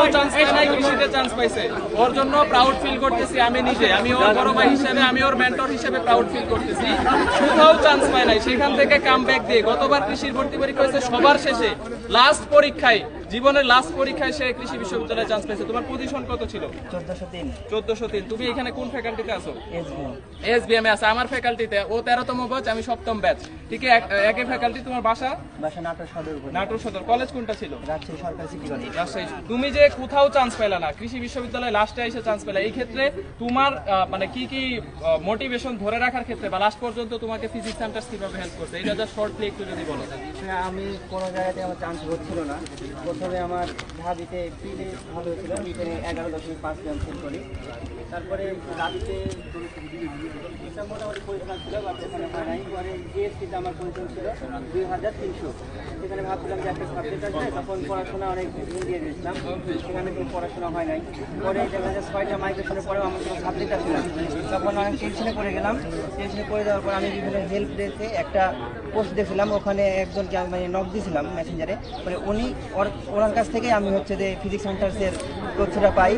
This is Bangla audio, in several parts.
কোথাও চান্স পায় নাই কৃষিতে চান্স পাইছে? ওর জন্য প্রাউড ফিল করতেছি আমি নিজে। আমি ওর বড় ভাই হিসেবে, আমি ওর মেন্টর হিসেবে প্রাউড ফিল করতেছি। কোথাও চান্স পায় নাই। সেখান থেকে কাম ব্যাক দিয়ে গতবার কৃষির ভর্তি পরীক্ষা হয়েছে সবার শেষে লাস্ট পরীক্ষায়। জীবনের লাস্ট পরীক্ষায় সে কৃষি বিশ্ববিদ্যালয়ে চান্স পাইছে তোমার পজিশন কত ছিল? চোদ্দশো তিন। চোদ্দশো তিন। তুমি এখানে কোন ফ্যাকাল্টিতে আছো? এসবিএম এম আছে। আমার ফ্যাকাল্টিতে ও তেরোতম ব্যাচ আমি সপ্তম ব্যাচ ঠিক আছে, একই ফ্যাকাল্টি তোমার বাসা? বাসা নাটোর সদর নাটোর সদর। কলেজ কোনটা ছিল? রাজশাহী সরকারি সিটি কলেজ রাজশাহী। তুমি যে কোথাও চান্স পেলা না কৃষি বিশ্ববিদ্যালয়ে লাস্টে এসে চান্স পেলে এই ক্ষেত্রে তোমার মানে কি কি মোটিভেশন ধরে রাখার ক্ষেত্রে বা লাস্ট পর্যন্ত তোমাকে ফিজিক্স সেন্টার কীভাবে হেল্প করছে? এটা জাস্ট শর্টলি একটু যদি বলো। হ্যাঁ, আমি কোনো জায়গাতে আমার চান্স হচ্ছিল না। প্রথমে আমার ঢাবিতে প্রিলে ভালো হয়েছিল এখানে এগারো দশমিক পাঁচ গ্রাম সেল করি। তারপরে এটা মোটামুটি পরিশ্রম ছিল, বাট ওখানে হয় পরে জিএসটিতে আমার পরিশ্রম ছিল দুই হাজার তিনশো। সেখানে ভাবছিলাম যে একটা সাবজেক্ট আছে তখন পড়াশোনা অনেক দিয়ে দিয়েছিলাম সেখানে কোনো পড়াশোনা হয় নাই। পরে দেখা যায় ছয়টা মাইগ্রেশনের পরেও আমার কোনো সাবজেক্ট আছে না তখন অনেক টেনশনে পড়ে গেলাম। টেনশনে পড়ে যাওয়ার পর আমি বিভিন্ন হেল্প ডেস্কে একটা পোস্ট দেখছিলাম। ওখানে একজনকে আমি মানে নক দিয়েছিলাম মেসেঞ্জারে পরে উনি ওনার কাছ থেকে আমি হচ্ছে যে ফিজিক্স সেন্টার্সের তথ্যটা পাই।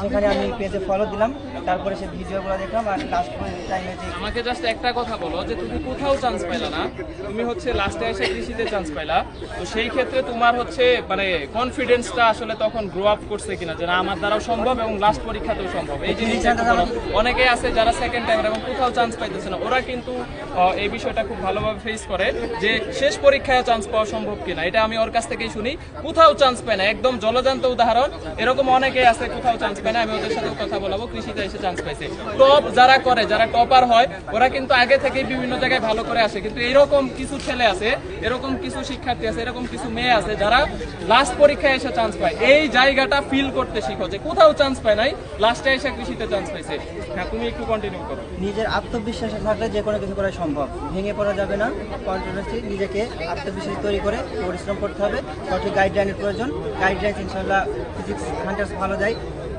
সেখানে আমি পেজে ফলো দিলাম তারপরে সে ভিডিওগুলো দেখলাম আর লাস্ট টাইমে যে আমাকে জাস্ট একটা কথা বলো যে তুমি কোথাও চান্স পাইলা না? তুমি হচ্ছে লাস্টে এসে কৃষিতে চান্স পাইলা। তো সেই ক্ষেত্রে তোমার হচ্ছে মানে কনফিডেন্সটা আসলে তখন গ্রো আপ করছে কিনা? যে না আমার দ্বারাও সম্ভব এবং লাস্ট পরীক্ষাতেও সম্ভব। এই জিনিসটা অনেকে আছে যারা সেকেন্ড টাইম এবং কোথাও চান্স পাইতেছে না। ওরা কিন্তু এই বিষয়টা খুব ভালোভাবে ফেস করে যে শেষ পরীক্ষায় চান্স পাওয়া সম্ভব কিনা। এটা আমি ওর কাছ থেকেই শুনি। কোথাও চান্স পায় না। একদম জলজান্ত উদাহরণ। এরকম অনেকে আছে, কোথাও চান্স পায় না। আমি ওদের সাথে কথা বলাবো। কৃষিতে এসে চান্স পাইছে। টপ যারা করে, যারা টপার হয়, ওরা কিন্তু আগে থেকেই বিভিন্ন জায়গায় ভালো করে আসে। কিন্তু এরকম কিছু ছেলে আছে, এরকম কিছু শিক্ষার্থী আছে, এরকম কিছু মেয়ে আছে, যারা লাস্ট পরীক্ষায় এসে চান্স পায়। এই জায়গাটা ফিল করতে শিখো যে কোথাও চান্স পায় নাই লাস্টে এসে কৃষিতে চান্স পাইছে। হ্যাঁ তুমি একটু কন্টিনিউ করো। নিজের আত্মবিশ্বাস থাকলে যে কোনো কিছু করা সম্ভব। ভেঙে পড়া যাবে না। কন্টিনিউসলি নিজেকে আত্মবিশ্বাস তৈরি করে পরিশ্রম করতে হবে। সঠিক গাইডলাইনের প্রয়োজন। গাইডলাইন ইনশাল্লাহ ফিজিক্স হান্টার্স ভালো দেয়।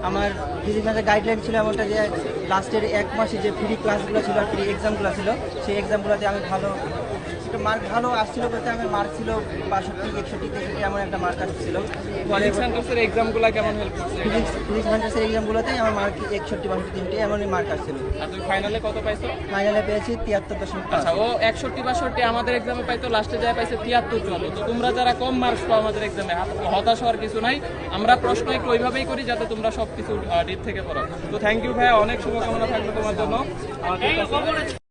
আমার ফিজিক্স হান্টার গাইডলাইন ছিল এমনটা যে লাস্টের এক মাসে যে ফ্রি ক্লাসগুলো ছিল ফ্রি এক্সামগুলো ছিল, সেই এক্সামগুলোতে আমি ভালো একটু মার্ক ভালো আসছিল বলতে আমার মার্ক ছিল বাষট্টি একষট্টি তেষট্টি এমন একটা মার্ক আসছিল। ফিজিক্স এক্সামগুলো কেমন হেল্প করছে? ফিজিক্স ফিজিক্স হান্টার্সের এক্সামগুলোতে আমার মার্ক একষট্টি বাষট্টি তিনটে এমনই মার্ক আসছিল। আর তুমি ফাইনালে কত পাইছো? ফাইনালে পেয়েছি তিয়াত্তর দশমিক আচ্ছা ও একষট্টি বাষট্টি আমাদের এক্সামে পাইতো লাস্টে যায় পাইছে তিয়াত্তর তো তোমরা যারা কম মার্কস পাও আমাদের এক্সামে হতাশ হওয়ার কিছু নাই। আমরা প্রশ্ন একটু ওইভাবেই করি যাতে তোমরা সব কিছু ডিপ থেকে পড়ো। তো থ্যাংক ইউ ভাইয়া অনেক শুভকামনা থাকবে তোমার জন্য।